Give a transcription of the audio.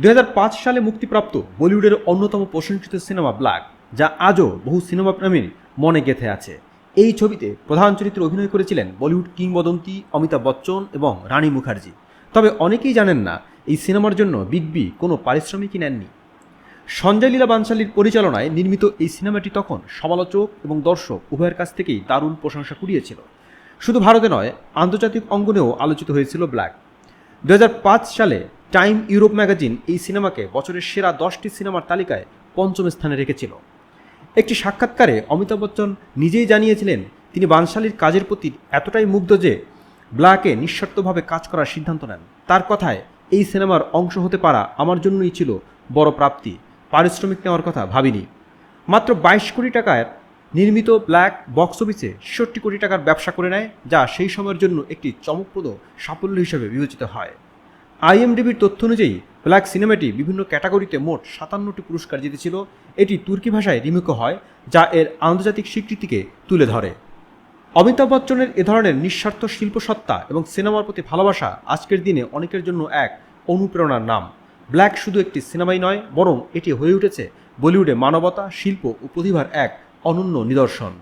দু হাজার পাঁচ সালে মুক্তিপ্রাপ্ত বলিউডের অন্যতম প্রশংসিত সিনেমা ব্ল্যাক, যা আজও বহু সিনেমা প্রেমীর মনে গেঁথে আছে। এই ছবিতে প্রধান চরিত্রে অভিনয় করেছিলেন বলিউড কিংবদন্তি অমিতাভ বচ্চন এবং রানী মুখার্জি। তবে অনেকেই জানেন না, এই সিনেমার জন্য বিগ বি কোনো পারিশ্রমিকই নেননি। সঞ্জয় লীলা বানশালীর পরিচালনায় নির্মিত এই সিনেমাটি তখন সমালোচক এবং দর্শক উভয়ের কাছ থেকেই দারুণ প্রশংসা কুড়িয়েছিল। শুধু ভারতে নয়, আন্তর্জাতিক অঙ্গনেও আলোচিত হয়েছিল ব্ল্যাক। দু হাজার পাঁচ সালে টাইম ইউরোপ ম্যাগাজিন এই সিনেমাকে বছরের সেরা দশটি সিনেমার তালিকায় পঞ্চম স্থানে রেখেছিল। একটি সাক্ষাৎকারে অমিতাভ বচ্চন নিজেই জানিয়েছিলেন, তিনি বানশালীর কাজের প্রতি এতটাই মুগ্ধ যে ব্ল্যাকে নিঃশর্তভাবে কাজ করার সিদ্ধান্ত নেন। তার কথায়, এই সিনেমার অংশ হতে পারা আমার জন্যই ছিল বড় প্রাপ্তি, পারিশ্রমিক নেওয়ার কথা ভাবিনি। মাত্র বাইশ কোটি টাকার নির্মিত ব্ল্যাক বক্স অফিসে ছেষট্টি কোটি টাকার ব্যবসা করে নেয়, যা সেই সময়ের জন্য একটি চমকপ্রদ সাফল্য হিসেবে বিবেচিত হয়। আইএমডিবির তথ্য অনুযায়ী ব্ল্যাক সিনেমাটি বিভিন্ন ক্যাটাগরিতে মোট সাতান্নটি পুরস্কার জিতেছিল। এটি তুর্কি ভাষায় রিমেকও হয়, যা এর আন্তর্জাতিক স্বীকৃতিকে তুলে ধরে। অমিতাভ বচ্চনের এ ধরনের নিঃস্বার্থ শিল্পসত্তা এবং সিনেমার প্রতি ভালোবাসা আজকের দিনে অনেকের জন্য এক অনুপ্রেরণার নাম। ব্ল্যাক শুধু একটি সিনেমাই নয়, বরং এটি হয়ে উঠেছে বলিউডে মানবতা, শিল্প ও প্রতিভার এক অনন্য নিদর্শন।